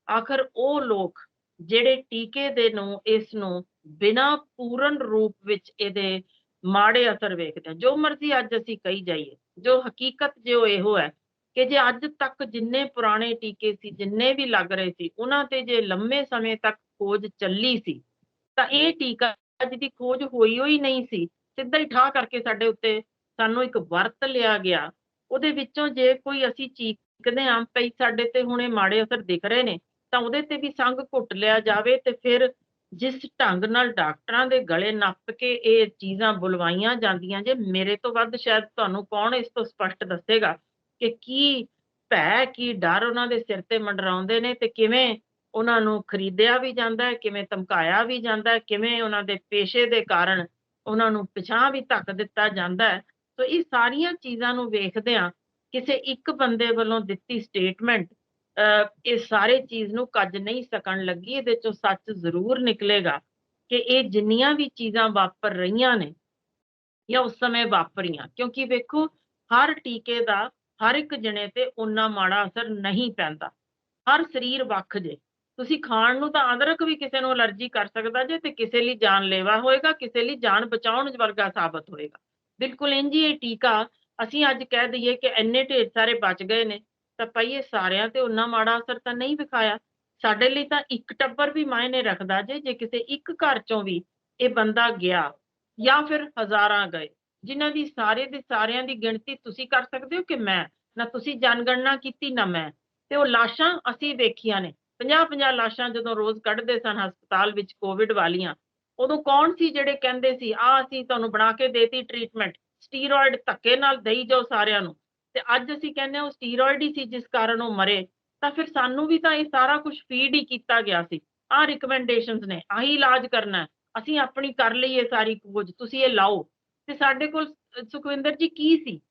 ਆਖਰ ਉਹ ਲੋਕ ਜਿਹੜੇ ਟੀਕੇ ਦੇ ਨੂੰ, ਇਸ ਨੂੰ ਬਿਨਾਂ ਪੂਰਨ ਰੂਪ ਵਿੱਚ ਇਹਦੇ ਮਾੜੇ ਅਸਰ ਵੇਖਦੇ ਹਾਂ। ਜੋ ਮਰਜ਼ੀ ਅੱਜ ਅਸੀਂ ਕਹੀ ਜਾਈਏ, ਜੋ ਹਕੀਕਤ ਜੋ ਇਹੋ ਹੈ ਕਿ ਜੇ ਅੱਜ ਤੱਕ ਜਿੰਨੇ ਪੁਰਾਣੇ ਟੀਕੇ ਸੀ, ਜਿੰਨੇ ਵੀ ਲੱਗ ਰਹੇ ਸੀ, ਉਹਨਾਂ ਤੇ ਜੇ ਲੰਮੇ ਸਮੇਂ ਤੱਕ ਖੋਜ ਚੱਲੀ ਸੀ, ਤਾਂ ਇਹ ਟੀਕਾ ਜਿਹਦੀ ਖੋਜ ਹੋਈ ਹੋਈ ਨਹੀਂ ਸੀ। ਸਿੱਧਾ ਹੀ ਠਾ ਕਰਕੇ ਸਾਡੇ ਉੱਤੇ ਸਾਨੂੰ ਇੱਕ ਵਰਤ ਲਿਆ ਗਿਆ। ਉਹਦੇ ਵਿੱਚੋਂ ਜੇ ਕੋਈ ਅਸੀਂ ਚੀਕਦੇ ਹਾਂ ਪਈ ਸਾਡੇ ਤੇ ਹੁਣੇ ਮਾੜੇ ਅਸਰ ਦਿਖ ਰਹੇ ਨੇ, ਤਾਂ ਉਹਦੇ ਤੇ ਵੀ ਸੰਗ ਘੁੱਟ ਲਿਆ ਜਾਵੇ ਤੇ ਫਿਰ ਜਿਸ ਢੰਗ ਨਾਲ ਡਾਕਟਰਾਂ ਦੇ ਗਲੇ ਨੱਪ ਕੇ ਇਹ ਚੀਜ਼ਾਂ ਬੁਲਵਾਈਆਂ ਜਾਂਦੀਆਂ ਜੇ, ਮੇਰੇ ਤੋਂ ਵੱਧ ਸ਼ਾਇਦ ਤੁਹਾਨੂੰ ਕੌਣ ਇਸ ਤੋਂ ਸਪਸ਼ਟ ਦੱਸੇਗਾ ਕਿ ਕੀ ਭੈ, ਕੀ ਡਰ ਉਹਨਾਂ ਦੇ ਸਿਰ ਤੇ ਮੰਡਰਾਉਂਦੇ ਨੇ ਤੇ ਕਿਵੇਂ ਉਹਨਾਂ ਨੂੰ ਖਰੀਦਿਆ ਵੀ ਜਾਂਦਾ ਹੈ, ਕਿਵੇਂ ਧਮਕਾਇਆ ਵੀ ਜਾਂਦਾ ਹੈ, ਕਿਵੇਂ ਉਹਨਾਂ ਦੇ ਪੇਸ਼ੇ ਦੇ ਕਾਰਨ ਉਹਨਾਂ ਨੂੰ ਪਛਾਣ ਵੀ ਧੱਕ ਦਿੱਤਾ ਜਾਂਦਾ ਹੈ। ਸੋ ਇਹ ਸਾਰੀਆਂ ਚੀਜ਼ਾਂ ਨੂੰ ਵੇਖਦਿਆਂ ਕਿਸੇ ਇੱਕ ਬੰਦੇ ਵੱਲੋਂ ਦਿੱਤੀ ਸਟੇਟਮੈਂਟ ਇਹ ਸਾਰੇ ਚੀਜ਼ ਨੂੰ ਕੱਜ ਨਹੀਂ ਸਕਣ ਲੱਗੀ, ਇਹਦੇ ਚੋਂ ਸੱਚ ਜ਼ਰੂਰ ਨਿਕਲੇਗਾ ਕਿ ਇਹ ਜਿੰਨੀਆਂ ਵੀ ਚੀਜ਼ਾਂ ਵਾਪਰ ਰਹੀਆਂ ਨੇ ਜਾਂ ਉਸ ਸਮੇਂ ਵਾਪਰੀਆਂ, ਕਿਉਂਕਿ ਵੇਖੋ, ਹਰ ਟੀਕੇ ਦਾ ਹਰ ਇੱਕ ਜਣੇ ਤੇ ਉਨਾ ਮਾੜਾ ਅਸਰ ਨਹੀਂ ਪੈਂਦਾ। ਹਰ ਸਰੀਰ ਵੱਖ ਜੇ। ਤੁਸੀਂ ਖਾਣ ਨੂੰ ਤਾਂ ਅਦਰਕ ਵੀ ਕਿਸੇ ਨੂੰ ਅਲਰਜੀ ਕਰ ਸਕਦਾ ਜੇ ਤੇ ਕਿਸੇ ਲਈ ਜਾਨਲੇਵਾ ਹੋਏਗਾ, ਕਿਸੇ ਲਈ ਜਾਨ ਬਚਾਉਣ ਵਰਗਾ ਸਾਬਤ ਹੋਏਗਾ। ਬਿਲਕੁਲ ਇੰਜ ਹੀ ਇਹ ਟੀਕਾ ਅਸੀਂ ਅੱਜ ਕਹਿ ਦਈਏ ਕਿ ਇੰਨੇ ਢੇਰ ਸਾਰੇ ਬਚ ਗਏ ਨੇ। ਤਾਂ ਭਾਈ ਇਹ ਸਾਰਿਆਂ ਤੇ ਉਨਾ ਮਾੜਾ ਅਸਰ ਤਾਂ ਨਹੀਂ ਵਿਖਾਇਆ। ਸਾਡੇ ਲਈ ਤਾਂ ਇੱਕ ਟੱਬਰ ਵੀ ਮਾਇਨੇ ਰੱਖਦਾ ਜੇ ਜੇ ਕਿਸੇ ਇੱਕ ਘਰ ਚੋਂ ਵੀ ਇਹ ਬੰਦਾ ਗਿਆ ਜਾਂ ਫਿਰ ਹਜ਼ਾਰਾਂ ਗਏ, ਜਿਨ੍ਹਾਂ ਦੀ ਸਾਰੇ ਦੇ ਸਾਰਿਆਂ ਦੀ ਗਿਣਤੀ ਤੁਸੀਂ ਕਰ ਸਕਦੇ ਹੋ ਕਿ ਮੈਂ? ਨਾ ਤੁਸੀਂ ਜਨਗਣਨਾ ਕੀਤੀ, ਨਾ ਮੈਂ। ਤੇ ਉਹ ਲਾਸ਼ਾਂ ਅਸੀਂ ਵੇਖੀਆਂ ਨੇ। 50-50 ਲਾਸ਼ਾਂ ਜਦੋਂ ਰੋਜ਼ ਕੱਢਦੇ ਸਨ ਹਸਪਤਾਲ ਵਿੱਚ ਕੋਵਿਡ ਵਾਲੀਆਂ, ਉਦੋਂ ਕੌਣ ਸੀ ਜਿਹੜੇ ਕਹਿੰਦੇ ਸੀ ਆ ਅਸੀਂ ਤੁਹਾਨੂੰ ਬਣਾ ਕੇ ਦੇਤੀ ਟ੍ਰੀਟਮੈਂਟ ਸਟੀਰੋਇਡ ਧੱਕੇ ਨਾਲ ਦੇਈ ਜਾਓ ਸਾਰਿਆਂ ਨੂੰ। ਤੇ ਅੱਜ ਅਸੀਂ ਕਹਿੰਦੇ ਹਾਂ ਉਹ ਸਟੀਰੋਇਡ ਹੀ ਸੀ ਜਿਸ ਕਾਰਨ ਉਹ ਮਰੇ, ਤਾਂ ਫਿਰ ਸਾਨੂੰ ਵੀ ਤਾਂ ਇਹ ਸਾਰਾ ਕੁਝ ਫੀਡ ਹੀ ਕੀਤਾ ਗਿਆ ਸੀ। ਆਹ ਰਿਕਮੈਂਡੇਸ਼ਨਸ ਨੇ, ਆਹੀ ਇਲਾਜ ਕਰਨਾ ਅਸੀਂ ਆਪਣੀ ਕਰ ਲਈਏ ਸਾਰੀ ਖੋਜ, ਤੁਸੀਂ ਇਹ ਲਾਓ। ਤੇ ਸਾਡੇ ਕੋਲ ਸੁਖਵਿੰਦਰ ਜੀ ਕੀ ਸੀ?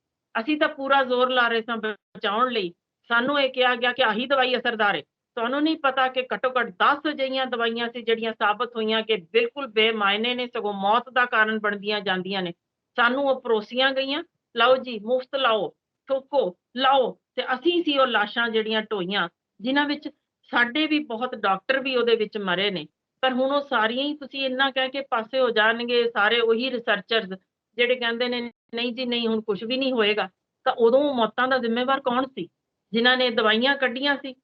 ਅਸੀਂ ਤਾਂ ਪੂਰਾ ਜ਼ੋਰ ਲਾ ਰਹੇ ਸਾਂ ਬਚਾਉਣ ਲਈ। ਸਾਨੂੰ ਇਹ ਕਿਹਾ ਗਿਆ ਕਿ ਆਹੀ ਦਵਾਈ ਅਸਰਦਾਰ ਹੈ। ਤੁਹਾਨੂੰ ਨਹੀਂ ਪਤਾ ਕਿ ਘੱਟੋ ਘੱਟ 10 ਅਜਿਹੀਆਂ ਦਵਾਈਆਂ ਸੀ ਜਿਹੜੀਆਂ ਸਾਬਤ ਹੋਈਆਂ ਕਿ ਬਿਲਕੁਲ ਬੇਮਾਇਨੇ ਨੇ, ਸਗੋਂ ਮੌਤ ਦਾ ਕਾਰਨ ਬਣਦੀਆਂ ਜਾਂਦੀਆਂ ਨੇ। ਸਾਨੂੰ ਉਹ ਪਰੋਸੀਆਂ ਗਈਆਂ। ਲਓ ਜੀ, ਮੁਫਤ ਲਾਓ। ਠੋਕੋ, ਲਾਓ ਤੇ ਅਸੀਂ ਸੀ ਉਹ ਲਾਸ਼ਾਂ ਜਿਹੜੀਆਂ ਢੋਈਆਂ, ਜਿਨ੍ਹਾਂ ਵਿੱਚ ਸਾਡੇ ਵੀ ਬਹੁਤ ਡਾਕਟਰ ਵੀ ਉਹਦੇ ਵਿੱਚ ਮਰੇ ਨੇ। ਪਰ ਹੁਣ ਉਹ ਸਾਰੀਆਂ ਹੀ ਤੁਸੀਂ ਇੰਨਾ ਕਹਿ ਕੇ ਪਾਸੇ ਹੋ ਜਾਣਗੇ, ਸਾਰੇ ਉਹੀ ਰਿਸਰਚਰਸ ਜਿਹੜੇ ਕਹਿੰਦੇ ਨੇ, ਨਹੀਂ ਜੀ, ਨਹੀਂ, ਹੁਣ ਕੁਝ ਵੀ ਨਹੀਂ ਹੋਏਗਾ। ਤਾਂ ਉਦੋਂ ਮੌਤਾਂ ਦਾ ਜ਼ਿੰਮੇਵਾਰ ਕੌਣ ਸੀ? ਜਿਨ੍ਹਾਂ ਨੇ ਦਵਾਈਆਂ ਕੱਢੀਆਂ ਸੀ?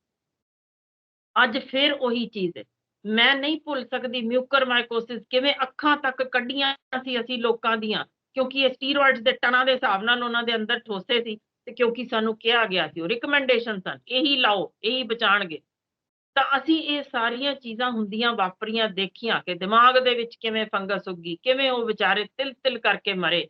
ਅੱਜ ਫੇਰ ਉਹੀ ਚੀਜ਼ ਹੈ। ਮੈਂ ਨਹੀਂ ਭੁੱਲ ਸਕਦੀ ਮਿਊਕਰ ਮਾਈਕੋਸਿਸ ਕਿਵੇਂ ਅੱਖਾਂ ਤੱਕ ਕੱਢੀਆਂ ਸੀ ਅਸੀਂ ਲੋਕਾਂ ਦੀਆਂ, ਕਿਉਂਕਿ ਇਹ ਸਟੀਰੋਇਡਸ ਦੇ ਟਨਾਂ ਦੇ ਹਿਸਾਬ ਨਾਲ ਉਹਨਾਂ ਦੇ ਅੰਦਰ ਠੋਸੇ ਸੀ। ਤੇ ਕਿਉਂਕਿ ਸਾਨੂੰ ਕਿਹਾ ਗਿਆ ਸੀ, ਉਹ ਰਿਕਮੈਂਡੇਸ਼ਨ ਸਨ, ਇਹੀ ਲਾਓ, ਇਹੀ ਬਚਾਣਗੇ। ਤਾਂ ਅਸੀਂ ਇਹ ਸਾਰੀਆਂ ਚੀਜ਼ਾਂ ਹੁੰਦੀਆਂ ਵਾਪਰੀਆਂ, ਦੇਖੀਆਂ ਕਿ ਦਿਮਾਗ ਦੇ ਵਿੱਚ ਕਿਵੇਂ ਫੰਗਸ ਉੱਗੀ, ਕਿਵੇਂ ਉਹ ਵਿਚਾਰੇ ਤਿਲ ਤਿਲ ਕਰਕੇ ਮਰੇ,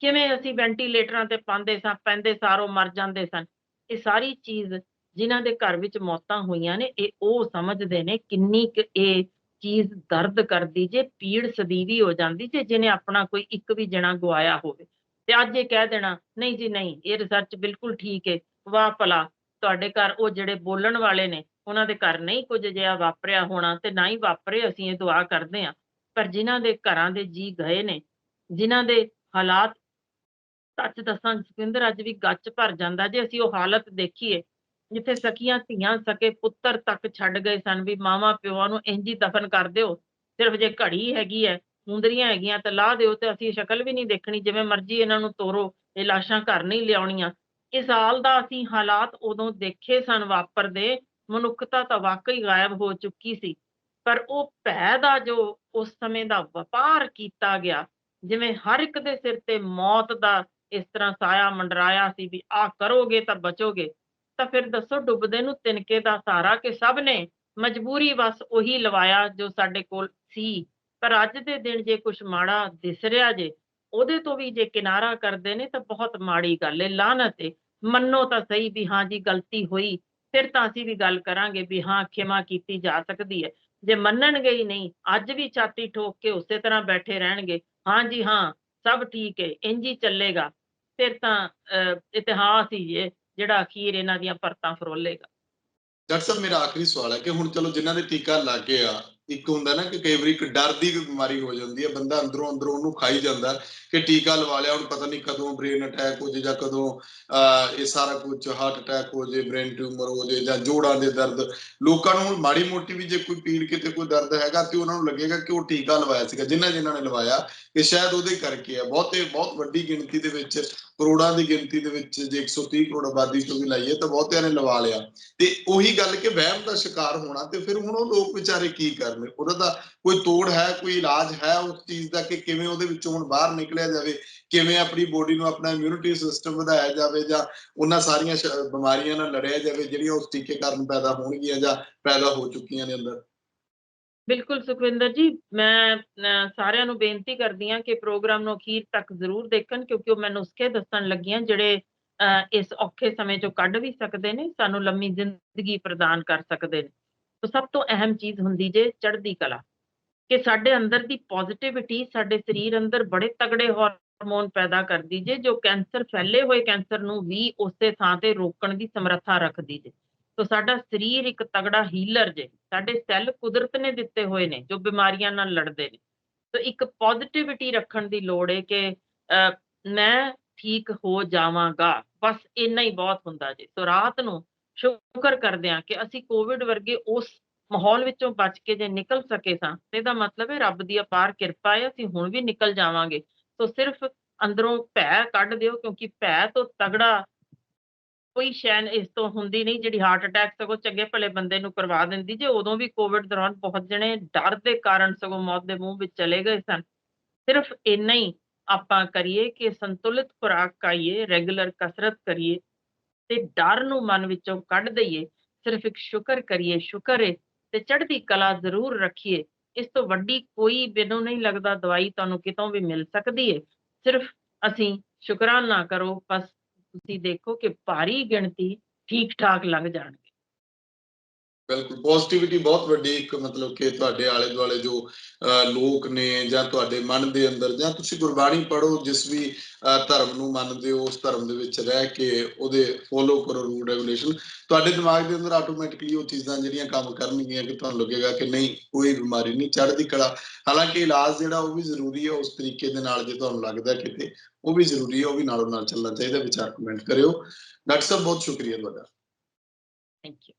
ਕਿਵੇਂ ਅਸੀਂ ਵੈਂਟੀਲੇਟਰਾਂ ਤੇ ਪਾਉਂਦੇ ਸਾਂ, ਪੈਂਦੇ ਸਾਰੋਂ ਮਰ ਜਾਂਦੇ ਸਨ। ਇਹ ਸਾਰੀ ਚੀਜ਼ ਜਿਨ੍ਹਾਂ ਦੇ ਘਰ ਵਿੱਚ ਮੌਤਾਂ ਹੋਈਆਂ ਨੇ, ਇਹ ਉਹ ਸਮਝਦੇ ਨੇ ਕਿੰਨੀ ਕੁ ਇਹ ਚੀਜ਼ ਦਰਦ ਕਰਦੀ ਜੇ, ਪੀੜ ਸਦੀਵੀ ਹੋ ਜਾਂਦੀ ਜੇ, ਜਿਹਨੇ ਆਪਣਾ ਕੋਈ ਇੱਕ ਵੀ ਜਣਾ ਗਵਾਇਆ ਹੋਵੇ। ਤੇ ਅੱਜ ਇਹ ਕਹਿ ਦੇਣਾ, ਨਹੀਂ ਜੀ ਨਹੀਂ, ਇਹ ਰਿਸਰਚ ਬਿਲਕੁਲ ਠੀਕ ਹੈ ਵਾਹ ਭਲਾ, ਤੁਹਾਡੇ ਘਰ ਉਹ ਜਿਹੜੇ ਬੋਲਣ ਵਾਲੇ ਨੇ, ਉਹਨਾਂ ਦੇ ਘਰ ਨਹੀਂ ਕੁਝ ਜਿਹਾ ਵਾਪਰਿਆ ਹੋਣਾ ਤੇ ਨਾ ਹੀ ਵਾਪਰੇ ਅਸੀਂ ਇਹ ਦੁਆ ਕਰਦੇ ਹਾਂ, ਪਰ ਜਿਨ੍ਹਾਂ ਦੇ ਘਰਾਂ ਦੇ ਜੀ ਗਏ ਨੇ, ਜਿਨ੍ਹਾਂ ਦੇ ਹਾਲਾਤ ਸੱਚ ਦੱਸਾਂ ਜਸਵਿੰਦਰ, ਅੱਜ ਵੀ ਗੱਚ ਭਰ ਜਾਂਦਾ, ਜੇ ਅਸੀਂ ਉਹ ਹਾਲਤ ਦੇਖੀਏ, ਜਿੱਥੇ ਸਕੀਆਂ ਧੀਆਂ ਸਕੇ ਪੁੱਤਰ ਤੱਕ ਛੱਡ ਗਏ ਸਨ, ਵੀ ਮਾਵਾਂ ਪਿਓਾਂ ਨੂੰ ਇੰਜ ਹੀ ਦਫਨ ਕਰ ਦਿਓ, ਸਿਰਫ ਜੇ ਘੜੀ ਹੈਗੀ ਹੈ ਮੁੰਦਰੀਆਂ ਹੈਗੀਆਂ ਤਾਂ ਲਾ ਦਿਓ ਤੇ ਅਸੀਂ ਸ਼ਕਲ ਵੀ ਨਹੀਂ ਦੇਖਣੀ, ਜਿਵੇਂ ਮਰਜ਼ੀ ਇਹਨਾਂ ਨੂੰ ਤੋਰੋ, ਇਹ ਲਾਸ਼ਾਂ ਘਰ ਨਹੀਂ ਲਿਆਉਣੀਆਂ। ਇਸ ਹਾਲ ਦਾ ਅਸੀਂ ਹਾਲਾਤ ਉਦੋਂ ਦੇਖੇ ਸਨ ਵਾਪਰਦੇ, ਮਨੁੱਖਤਾ ਤਾਂ ਵਾਕਈ ਗਾਇਬ ਹੋ ਚੁੱਕੀ ਸੀ। ਪਰ ਉਹ ਭੈ ਦਾ ਜੋ ਉਸ ਸਮੇਂ ਦਾ ਵਪਾਰ ਕੀਤਾ ਗਿਆ, ਜਿਵੇਂ ਹਰ ਇੱਕ ਦੇ ਸਿਰ ਤੇ ਮੌਤ ਦਾ ਇਸ ਤਰ੍ਹਾਂ ਸਾਇਆ ਮੰਡਰਾਇਆ ਸੀ ਵੀ ਆ ਕਰੋਗੇ ਤਾਂ ਬਚੋਗੇ, ਤਾਂ ਫਿਰ ਦੱਸੋ ਡੁੱਬਦੇ ਨੂੰ ਤਿਨਕੇ ਦਾ ਸਹਾਰਾ ਕਿ ਸਭ ਨੇ ਮਜਬੂਰੀ ਬਸ ਉਹੀ ਲਵਾਇਆ ਜੋ ਸਾਡੇ ਕੋਲ ਸੀ। ਪਰ ਅੱਜ ਦੇ ਦਿਨ ਜੇ ਕੁਝ ਮਾੜਾ ਦਿਸ ਰਿਹਾ ਜੇ, ਉਹਦੇ ਤੋਂ ਵੀ ਜੇ ਕਿਨਾਰਾ ਕਰਦੇ ਨੇ ਤਾਂ ਬਹੁਤ ਮਾੜੀ ਗੱਲ ਹੈ ਲਾਹਨਤ ਹੈ ਮੰਨੋ ਤਾਂ ਸਹੀ ਵੀ ਹਾਂ ਜੀ ਗਲਤੀ ਹੋਈ, ਫਿਰ ਤਾਂ ਅਸੀਂ ਵੀ ਗੱਲ ਕਰਾਂਗੇ ਵੀ ਹਾਂ ਖਿਮਾ ਕੀਤੀ ਜਾ ਸਕਦੀ ਹੈ ਜੇ ਮੰਨਣਗੇ ਹੀ ਨਹੀਂ, ਅੱਜ ਵੀ ਛਾਤੀ ਠੋਕ ਕੇ ਉਸੇ ਤਰ੍ਹਾਂ ਬੈਠੇ ਰਹਿਣਗੇ। ਹਾਂ ਜੀ ਹਾਂ, ਸਭ ਠੀਕ ਹੈ ਇੰਝ ਹੀ ਚੱਲੇਗਾ। ਫਿਰ ਤਾਂ ਇਤਿਹਾਸ ਹੀ ਇਹ ਜਿਹੜਾ ਅਖੀਰ ਇਹਨਾਂ ਦੀਆਂ ਪਰਤਾਂ ਫਰੋਲੇਗਾ। ਡਾਕਟਰ ਸਾਹਿਬ ਮੇਰਾ ਆਖਰੀ ਸਵਾਲ ਹੈ ਕਿ ਹੁਣ ਚਲੋ ਜਿਨ੍ਹਾਂ ਦੇ ਟੀਕਾ ਲੱਗ ਗਿਆ ਇੱਕ ਹੁੰਦਾ ਨਾ ਕਿ ਕਈ ਵਾਰੀ ਇੱਕ ਡਰ ਦੀ ਬਿਮਾਰੀ ਹੋ ਜਾਂਦੀ ਹੈ, ਬੰਦਾ ਅੰਦਰੋਂ ਅੰਦਰੋਂ ਉਹਨੂੰ ਖਾਈ ਜਾਂਦਾ ਕਿ ਟੀਕਾ ਲਵਾ ਲਿਆ, ਹੁਣ ਪਤਾ ਨਹੀਂ ਕਦੋਂ ਬ੍ਰੇਨ ਅਟੈਕ ਹੋ ਜੇ ਜਾਂ ਕਦੋਂ ਇਹ ਸਾਰਾ ਕੁਝ ਹਾਰਟ ਅਟੈਕ ਹੋ ਜੇ ਬ੍ਰੇਨ ਟਿਊਮਰ ਹੋ ਜੇ ਜਾਂ ਜੋੜਾਂ ਦੇ ਦਰਦ। ਲੋਕਾਂ ਨੂੰ ਹੁਣ ਮਾੜੀ ਮੋਟੀ ਵੀ ਜੇ ਕੋਈ ਪੀੜ ਕਿਤੇ ਕੋਈ ਦਰਦ ਹੈਗਾ ਤੇ ਉਹਨਾਂ ਨੂੰ ਲੱਗੇਗਾ ਕਿ ਉਹ ਟੀਕਾ ਲਵਾਇਆ ਸੀਗਾ ਜਿਨ੍ਹਾਂ ਜਿਨ੍ਹਾਂ ਨੇ ਲਵਾਇਆ, ਇਹ ਸ਼ਾਇਦ ਉਹਦੇ ਕਰਕੇ ਆ ਬਹੁਤੇ, ਬਹੁਤ ਵੱਡੀ ਗਿਣਤੀ ਦੇ ਵਿੱਚ ਕਰੋੜਾਂ ਦੀ ਗਿਣਤੀ ਦੇ ਵਿੱਚ ਜੇ 130 ਕਰੋੜ ਆਬਾਦੀ ਤੋਂ ਵੀ ਲਾਈਏ ਤਾਂ ਬਹੁਤਿਆਂ ਨੇ ਲਵਾ ਲਿਆ। ਤੇ ਉਹੀ ਗੱਲ ਕਿ ਵਹਿਮ ਦਾ ਸ਼ਿਕਾਰ ਹੋਣਾ ਤੇ ਫਿਰ ਹੁਣ ਉਹ ਲੋਕ ਵਿਚਾਰੇ ਕੀ ਕਰਨ ਉਹਨਾਂ ਦਾ ਕੋਈ ਤੋੜ ਹੈ, ਕੋਈ ਇਲਾਜ ਹੈ ਉਸ ਚੀਜ਼ ਦਾ ਕਿ ਕਿਵੇਂ ਉਹਦੇ ਵਿੱਚੋਂ ਹੁਣ ਬਾਹਰ ਨਿਕਲਿਆ ਜਾਵੇ? ਕਿਵੇਂ ਆਪਣੀ ਬੋਡੀ ਨੂੰ ਆਪਣਾ ਇਮਿਊਨਿਟੀ ਸਿਸਟਮ ਵਧਾਇਆ ਜਾਵੇ ਜਾਂ ਉਹਨਾਂ ਸਾਰੀਆਂ ਬਿਮਾਰੀਆਂ ਨਾਲ ਲੜਿਆ ਜਾਵੇ ਜਿਹੜੀਆਂ ਉਸ ਟੀਕੇ ਕਾਰਨ ਪੈਦਾ ਹੋਣਗੀਆਂ ਜਾਂ ਪੈਦਾ ਹੋ ਚੁੱਕੀਆਂ ਨੇ ਅੰਦਰ? ਬਿਲਕੁਲ ਸੁਖਵਿੰਦਰ ਜੀ, ਮੈਂ ਸਾਰਿਆਂ ਨੂੰ ਬੇਨਤੀ ਕਰਦੀ ਹਾਂ ਕਿ ਪ੍ਰੋਗਰਾਮ ਨੂੰ ਅਖੀਰ ਤੱਕ ਜ਼ਰੂਰ ਦੇਖਣ ਕਿਉਂਕਿ ਉਹ ਮੈਂ ਨੁਸਖੇ ਦੱਸਣ ਲੱਗੀ ਜਿਹੜੇ ਇਸ ਔਖੇ ਸਮੇਂ ਚੋਂ ਕੱਢ ਵੀ ਸਕਦੇ ਨੇ, ਸਾਨੂੰ ਲੰਮੀ ਜ਼ਿੰਦਗੀ ਪ੍ਰਦਾਨ ਕਰ ਸਕਦੇ ਨੇ। ਤਾਂ ਸਭ ਤੋਂ ਅਹਿਮ ਚੀਜ਼ ਹੁੰਦੀ ਜੇ ਚੜ੍ਹਦੀ ਕਲਾ, ਕਿ ਸਾਡੇ ਅੰਦਰ ਦੀ ਪੋਜ਼ਿਟਿਵਿਟੀ ਸਾਡੇ ਸਰੀਰ ਅੰਦਰ ਬੜੇ ਤਗੜੇ ਹਾਰਮੋਨ ਪੈਦਾ ਕਰਦੀ ਜੇ, ਜੋ ਕੈਂਸਰ ਫੈਲੇ ਹੋਏ ਕੈਂਸਰ ਨੂੰ ਵੀ ਉਸੇ ਥਾਂ ਤੇ ਰੋਕਣ ਦੀ ਸਮਰੱਥਾ ਰੱਖਦੀ ਜੇ। ਤੋ ਸਾਡਾ ਸਰੀਰ ਇੱਕ ਤਗੜਾ ਹੀਲਰ ਜੇ, ਸਾਡੇ ਸੈੱਲ ਕੁਦਰਤ ਨੇ ਦਿੱਤੇ ਹੋਏ ਨੇ ਜੋ ਬਿਮਾਰੀਆਂ ਨਾਲ ਲੜਦੇ ਨੇ। ਤੋ ਇੱਕ ਪੋਜ਼ਿਟਿਵਿਟੀ ਰੱਖਣ ਦੀ ਲੋੜ ਹੈ ਕਿ ਮੈਂ ਠੀਕ ਹੋ ਜਾਵਾਂਗਾ, ਬਸ ਇੰਨਾ ਹੀ ਬਹੁਤ ਹੁੰਦਾ ਜੇ। ਸੋ ਰਾਤ ਨੂੰ ਸ਼ੁਕਰ ਕਰਦੇ ਹਾਂ ਕਿ ਅਸੀਂ ਕੋਵਿਡ ਵਰਗੇ ਉਸ ਮਾਹੌਲ ਵਿੱਚੋਂ ਬਚ ਕੇ ਜੇ ਨਿਕਲ ਸਕੇ ਸਾਂ ਤੇ ਇਹਦਾ ਮਤਲਬ ਹੈ ਰੱਬ ਦੀ ਅਪਾਰ ਕਿਰਪਾ ਹੈ ਅਸੀਂ ਹੁਣ ਵੀ ਨਿਕਲ ਜਾਵਾਂਗੇ। ਸੋ ਸਿਰਫ ਅੰਦਰੋਂ ਭੈ ਕੱਢ ਦਿਓ ਕਿਉਂਕਿ ਭੈ ਤੋਂ ਤਗੜਾ ਕੋਈ ਸ਼ੈਨ ਇਸ ਤੋਂ ਹੁੰਦੀ ਨਹੀਂ ਜਿਹੜੀ ਹਾਰਟ ਅਟੈਕ ਸਗੋਂ ਚੰਗੇ ਭਲੇ ਬੰਦੇ ਨੂੰ ਕਰਵਾ ਦਿੰਦੀ, ਜੇ ਉਦੋਂ ਵੀ ਕੋਵਿਡ ਦੌਰਾਨ ਬਹੁਤ ਜਣੇ ਡਰ ਦੇ ਕਾਰਨ ਸਗੋਂ ਮੌਤ ਦੇ ਮੂੰਹ ਵਿੱਚ ਚਲੇ ਗਏ ਸਨ। ਸਿਰਫ ਇੰਨਾ ਹੀ ਆਪਾਂ ਕਰੀਏ ਕਿ ਸੰਤੁਲਿਤ ਖੁਰਾਕ ਖਾਈਏ ਰੈਗੂਲਰ ਕਸਰਤ ਕਰੀਏ ਤੇ ਡਰ ਨੂੰ ਮਨ ਵਿੱਚੋਂ ਕੱਢ ਦਈਏ, ਸਿਰਫ ਇੱਕ ਸ਼ੁਕਰ ਕਰੀਏ, ਸ਼ੁਕਰ ਏ ਤੇ ਚੜ੍ਹਦੀ ਕਲਾ ਜ਼ਰੂਰ ਰੱਖੀਏ। ਇਸ ਤੋਂ ਵੱਡੀ ਕੋਈ ਮੈਨੂੰ ਨਹੀਂ ਲੱਗਦਾ ਦਵਾਈ ਤੁਹਾਨੂੰ ਕਿਤੋਂ ਵੀ ਮਿਲ ਸਕਦੀ ਏ। ਸਿਰਫ ਅਸੀਂ ਸ਼ੁਕਰਾਨਾ ਕਰੋ, ਬਸ ਤੁਸੀਂ ਦੇਖੋ ਕਿ ਭਾਰੀ ਗਿਣਤੀ ਠੀਕ ਠਾਕ ਲੰਘ ਜਾਣਗੇ। ਬਿਲਕੁਲ ਪੋਜ਼ਿਟਿਵਿਟੀ ਬਹੁਤ ਵੱਡੀ ਇੱਕ ਮਤਲਬ ਕਿ ਤੁਹਾਡੇ ਆਲੇ ਦੁਆਲੇ ਜੋ ਲੋਕ ਨੇ ਜਾਂ ਤੁਹਾਡੇ ਮਨ ਦੇ ਅੰਦਰ ਜਾਂ ਤੁਸੀਂ ਗੁਰਬਾਣੀ ਪੜ੍ਹੋ, ਜਿਸ ਵੀ ਧਰਮ ਨੂੰ ਮੰਨਦੇ ਹੋ, ਉਸ ਧਰਮ ਦੇ ਵਿੱਚ ਰਹਿ ਕੇ ਉਹਦੇ ਫੋਲੋ ਕਰੋ ਰੂਲ ਰੈਗੂਲੇਸ਼ਨ ਤੁਹਾਡੇ ਦਿਮਾਗ ਦੇ ਅੰਦਰ ਆਟੋਮੈਟਿਕਲੀ ਉਹ ਚੀਜ਼ਾਂ ਜਿਹੜੀਆਂ ਕੰਮ ਕਰਨਗੀਆਂ ਕਿ ਤੁਹਾਨੂੰ ਲੱਗੇਗਾ ਕਿ ਨਹੀਂ, ਕੋਈ ਬਿਮਾਰੀ ਨਹੀਂ ਚੜ੍ਹਦੀ ਕਲਾ। ਹਾਲਾਂਕਿ ਇਲਾਜ ਜਿਹੜਾ ਉਹ ਵੀ ਜ਼ਰੂਰੀ ਹੈ, ਉਸ ਤਰੀਕੇ ਦੇ ਨਾਲ ਜੇ ਤੁਹਾਨੂੰ ਲੱਗਦਾ ਕਿਤੇ, ਉਹ ਵੀ ਜ਼ਰੂਰੀ ਹੈ, ਉਹ ਵੀ ਨਾਲੋਂ ਨਾਲ ਚੱਲਣਾ ਚਾਹੀਦਾ, ਵਿਚਾਰ ਕਮੈਂਟ ਕਰਿਓ। ਡਾਕਟਰ ਸਾਹਿਬ, ਬਹੁਤ ਸ਼ੁਕਰੀਆ ਤੁਹਾਡਾ। Thank you